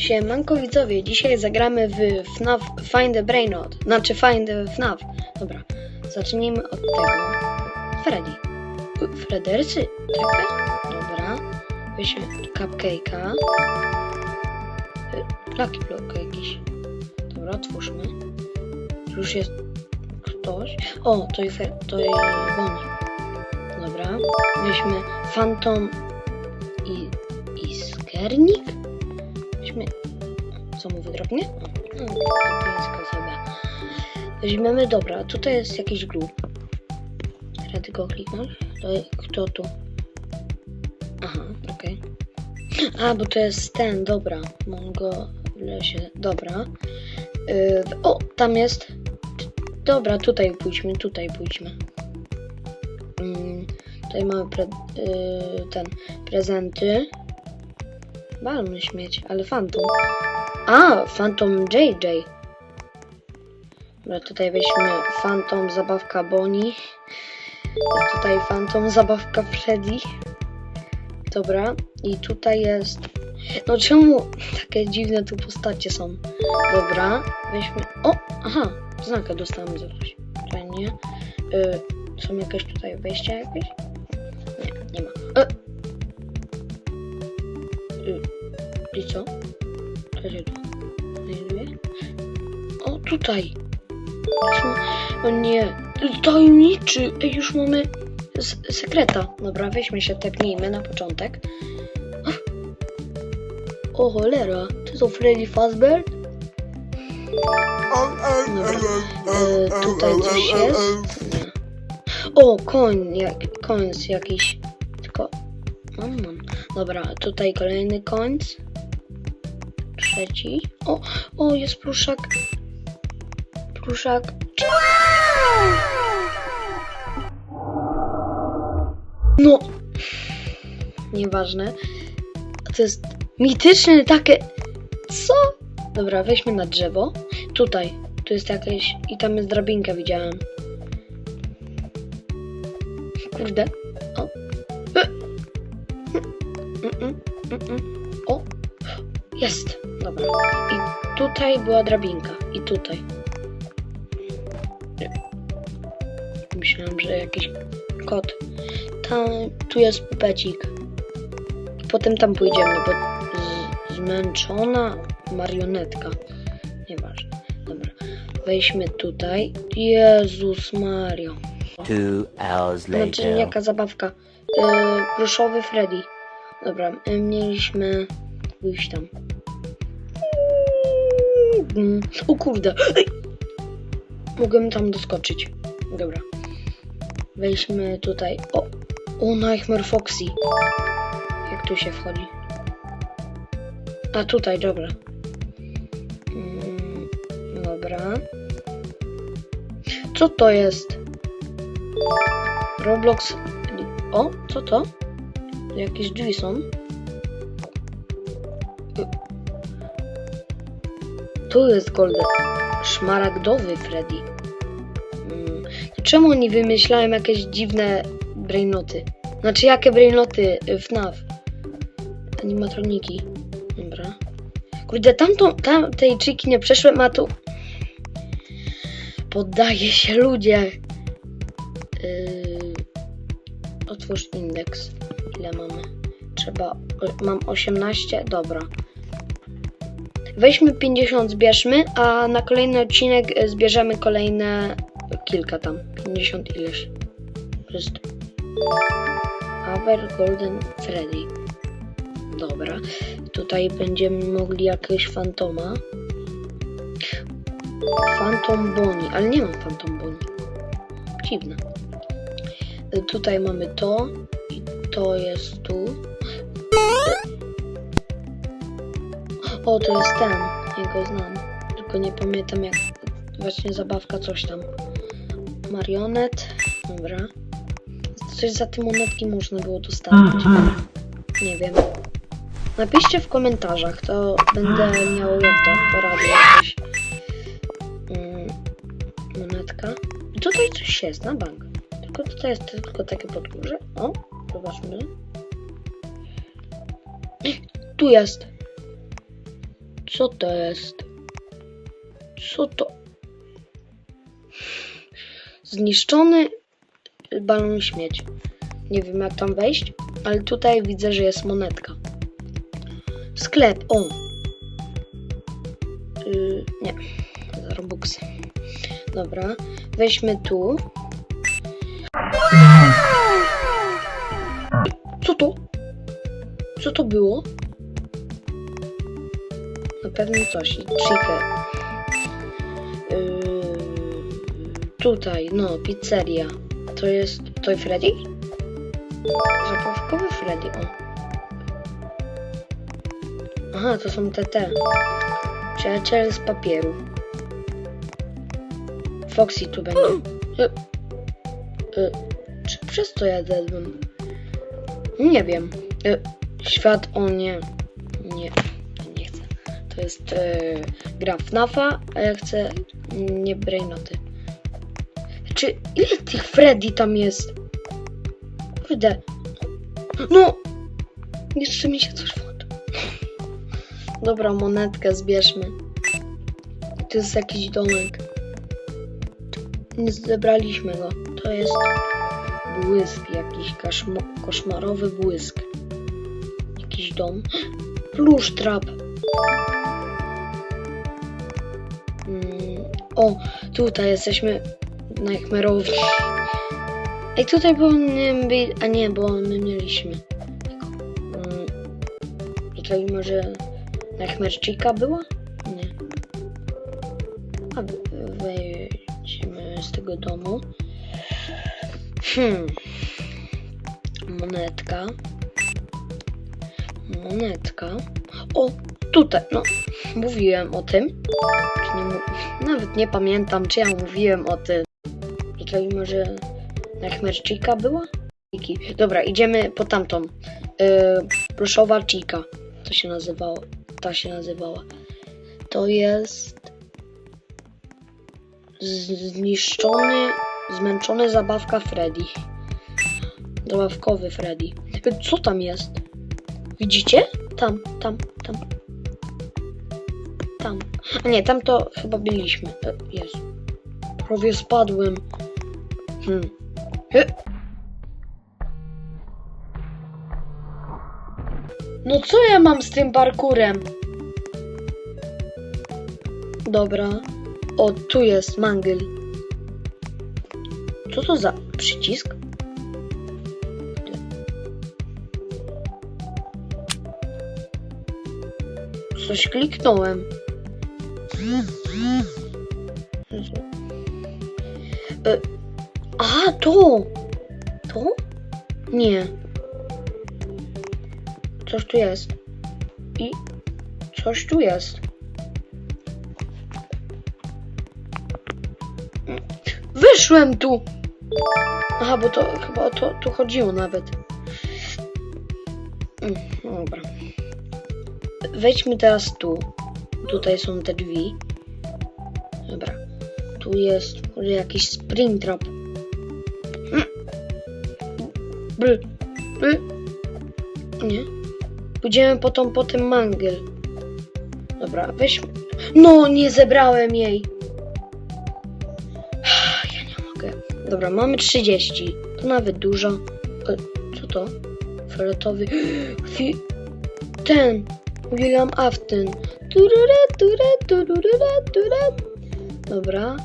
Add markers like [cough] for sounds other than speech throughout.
Siemanko widzowie, dzisiaj zagramy w FNAF Find the Brainrot. Znaczy Find the FNAF. Dobra, zacznijmy od tego. Freddy. U, Fredercy? Czekaj. Dobra. Weźmy cupcake'a. Lucky block jakiś. Dobra, otwórzmy. Już jest ktoś. O, to Fer- to i Bonnie. Dobra. Weźmy Phantom i, i Skernik. Weźmy... Co mu wydrobnie? No, blisko sobie. Weźmiemy, dobra, tutaj jest jakiś grób. Teraz tylko kliknąć. To kto tu? Aha, okej. A, bo to jest ten, dobra. Mam go w lesie. Dobra. Yy, o, tam jest. Dobra, tutaj pójdźmy, tutaj pójdźmy. Mm, tutaj mamy pre, yy, ten prezenty. Balmy śmieć, ale Phantom. A, Phantom JJ. Dobra, tutaj weźmy Phantom zabawka Bonnie. Tutaj Phantom zabawka Freddy. Dobra, i tutaj jest. No czemu takie dziwne tu postacie są? Dobra, weźmy. O! Aha, znakę dostałem za coś. Tutaj nie. Y, są jakieś tutaj wejścia jakieś? Nie, nie ma. E. Y, I co? Znajduje? O, tutaj! O nie! Tajemniczy! Ej, już mamy sekreta. Dobra, weźmy się, tepnijmy na początek. O cholera, czy to Freddy Fazbear? E, tutaj coś jest? Nie. O, koń, jak, koń jakiś. Tylko. Dobra, tutaj kolejny koń. Trzeci. O, o, jest pluszak. Pluszak. No. Nieważne. To jest mityczne takie. Co? Dobra, weźmy na drzewo. Tutaj. Tu jest jakieś. I tam jest drabinka, widziałem. Kurde. O. E. Mm, mm, mm, mm. O. Jest. Dobra. I tutaj była drabinka. I tutaj. Myślałem, że jakiś kot. Tam, tu jest pupecik. Potem tam pójdziemy, bo zmęczona marionetka. Nieważne. Dobra. Wejdźmy tutaj. Jezus Mario. Two hours Znaczy, later. jaka zabawka? Yy, Pluszowy Freddy. Dobra, mieliśmy pójść tam. Mm, O kurde. Ej! Mogłem tam doskoczyć. Dobra. Wejdźmy tutaj. O! O, Nightmare Foxy. Jak tu się wchodzi? A tutaj, dobra. Mm, dobra. Co to jest? Roblox. O, co to? Jakieś drzwi są. Tu jest golden. Szmaragdowy Freddy. Mm. to Czemu oni wymyślają jakieś dziwne brainoty? Znaczy, jakie brainoty? y, FNAF. Animatroniki. Dobra. Kurde, tamtą, tam tej triki nie przeszłem, a tu... Poddaje się ludzie. Yy, otwórz indeks. Ile mamy? Trzeba. Mam 18. Dobra. Weźmy 50, zbierzmy, a na kolejny odcinek e, zbierzemy kolejne kilka tam. 50 ileś. Jest. Aver Golden Freddy. Dobra. Tutaj będziemy mogli jakiegoś fantoma. Phantom Bonnie, ale nie mam Phantom Bonnie. Dziwne. Y, Tutaj mamy to i to jest tu. O, to jest ten. Ja go znam. Tylko nie pamiętam jak. Właśnie zabawka coś tam. Marionet. Dobra. Coś za te monetki można było dostarczyć. Nie wiem. Napiszcie w komentarzach, to będę miał jak to porady jakieś. Mm, monetka. I tutaj coś jest na bank. Tylko tutaj jest tylko takie podgórze. O, zobaczmy. Tu jest. Co to jest? Co to? Zniszczony balon śmieci. Nie wiem jak tam wejść, ale tutaj widzę, że jest monetka. Sklep, o! Yy, nie, za Robuxy. Dobra, weźmy tu. Co to? Co to było? Na pewno coś. Chicken. Yy, tutaj, no, pizzeria. To jest Toy Freddy? Zabawkowy Freddy, o. Aha, to są te te. Przyjaciele z papieru. Foxy tu będzie. E, e, czy przez to ja zjadłem? Nie wiem. E, świat, o nie. Nie. To jest e, gra FNAFa, a ja chcę nie brainoty. Czy ile tych Freddy tam jest? Kurde. No! Jeszcze mi się coś włączy. Dobra, monetkę zbierzmy. To jest jakiś domek. Nie zebraliśmy go. To jest błysk, jakiś koszmarowy błysk. Jakiś dom. [gasps] Plusz trap. O, tutaj jesteśmy na Chmerowni. Ej, tutaj powinien być... A nie, bo my mieliśmy. Mm, tutaj może na Chmerczyka była? Nie. A wejdźmy z tego domu. Hmm. Monetka. Monetka. O, tutaj, no. Mówiłem o tym. Nie Nawet nie pamiętam, czy ja mówiłem o tym. Tutaj może na Chmerczyka była? Dobra, idziemy po tamtą. Yy, pluszowa Chica. To się nazywało. Ta się nazywała. To jest zniszczony, zmęczony zabawka Freddy. Zabawkowy Freddy. Co tam jest? Widzicie? Tam, tam, tam. Tam. A nie, tam to chyba byliśmy. E, Jest. Prawie spadłem. Hmm. E. No co ja mam z tym parkurem? Dobra. O, tu jest mangyl. Co to za przycisk? Coś kliknąłem. E, a, to! To? Nie. Coś tu jest. I coś tu jest. Wyszłem tu! Aha, bo to chyba o to tu chodziło nawet. Mm, Dobra. Wejdźmy teraz tu. Tutaj są te drzwi. Dobra. Tu jest może jakiś springtrap. Mm. Bl. Bl. Nie. Pójdziemy potem po ten mangiel. Dobra, weźmy. No, nie zebrałem jej. Ja nie mogę. Dobra, mamy 30. To nawet dużo. E, Co to? Fioletowy. [gasps] Fi... Ten. William Afton. Dobra.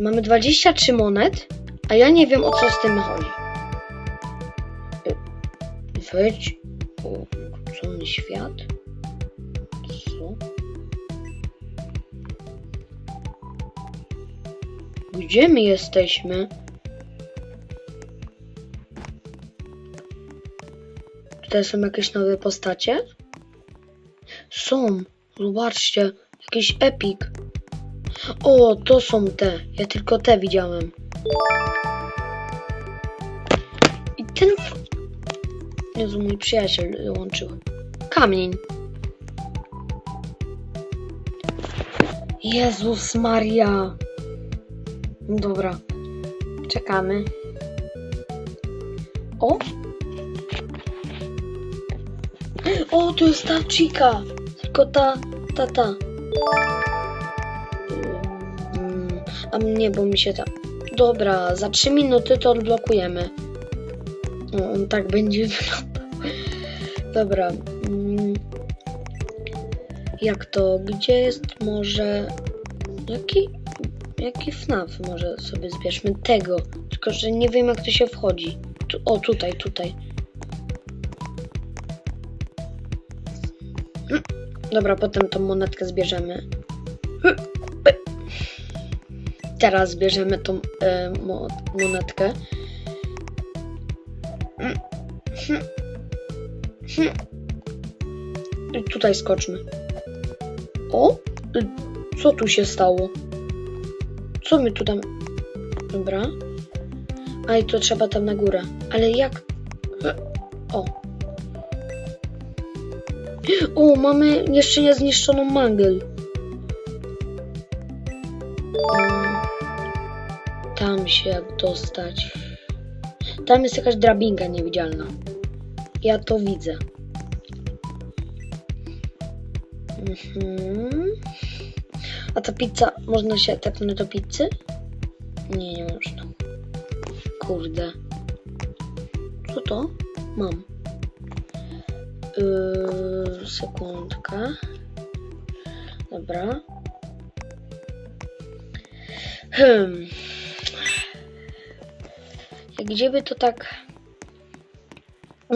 Mamy 23 monet, a ja nie wiem o co z tym chodzi. Wejdź. Ukrócony świat. Co? Gdzie my jesteśmy? Tutaj są jakieś nowe postacie? Są. Zobaczcie. Jakiś epik. O, to są te. Ja tylko te widziałem. I ten... Jezu, mój przyjaciel łączył. Kamień. Jezus Maria. Dobra. Czekamy. O! O, to jest ta chica. Tylko ta, ta, ta. A mnie, bo mi się ta... Dobra, za 3 minuty to odblokujemy. O, on tak będzie [laughs] wyglądał. Dobra. mm, Jak to? Gdzie jest może... Jaki... Jaki FNAF może sobie zbierzmy? Tego. Tylko, że nie wiem jak to się wchodzi. Tu, o, tutaj, tutaj. Dobra, potem tą monetkę zbierzemy. Y. Teraz zbierzemy tą e, mo monetkę. Hmm, hmm. I tutaj skoczmy. O! Y, Co tu się stało? Co my tu tam... Dobra. A i to trzeba tam na górę. Ale jak... O. O, mamy jeszcze niezniszczoną mangel. Mm. Tam się jak dostać. Tam jest jakaś drabinka niewidzialna. Ja to widzę. Mhm. A ta pizza, można się tepnąć do pizzy? Nie, nie można. Kurde. Co to? Mam. Yy, sekundka. Dobra. Hmm. Gdzie by to tak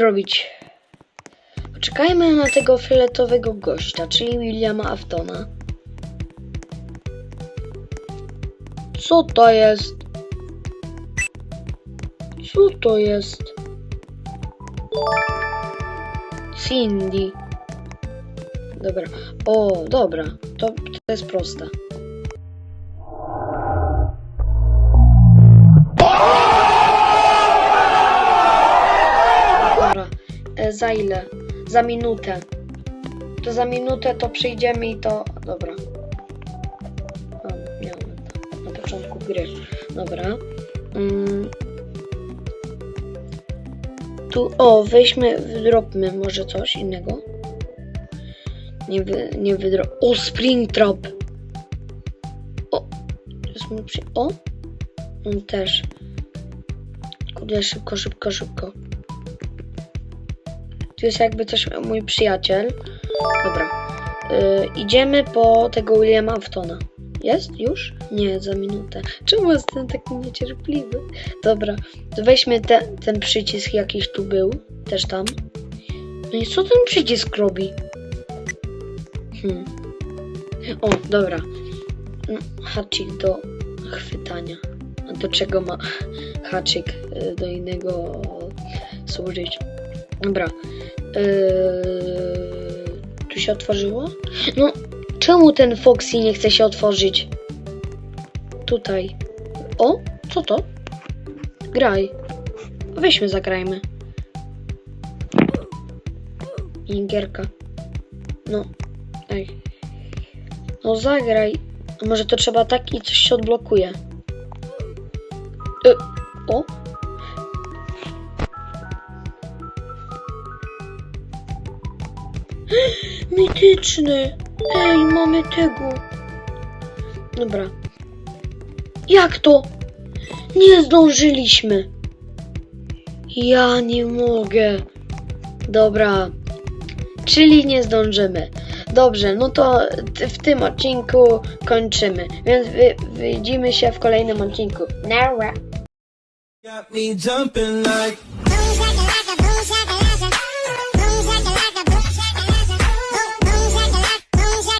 robić? Poczekajmy na tego fioletowego gościa, czyli Williama Aftona. Co to jest? Co to jest? Cindy. Dobra. O, dobra. To, to jest proste. Dobra. E, za ile? Za minutę. To za minutę to przyjdziemy i to... Dobra. O, miałem to na początku gry. Dobra. Mm. O, weźmy, wydropmy może coś innego. Nie, wy, nie wydrop. O, Springtrap! O, to jest mój przy... O! On też. Kurde, szybko, szybko, szybko. Tu jest jakby coś mój przyjaciel. Dobra. Y, idziemy po tego Williama Aftona. Jest? Już? Nie, za minutę. Czemu jestem taki niecierpliwy? Dobra, to weźmy te, ten przycisk jakiś tu był. Też tam. No i co ten przycisk robi? Hmm. O, dobra. No, haczyk do chwytania. A do czego ma haczyk y, do innego służyć? Dobra. Yy, tu się otworzyło? No, czemu ten Foxy nie chce się otworzyć? Tutaj. O, co to? Graj. Weźmy, zagrajmy. Ingierka. No. Ej. No zagraj. Może to trzeba tak i coś się odblokuje. Y, o. [gasps] Mityczny! Ej, mamy tego! Dobra. Jak to? Nie zdążyliśmy! Ja nie mogę. Dobra. Czyli nie zdążymy. Dobrze, no to w tym odcinku kończymy. Więc wy- widzimy się w kolejnym odcinku. Nara.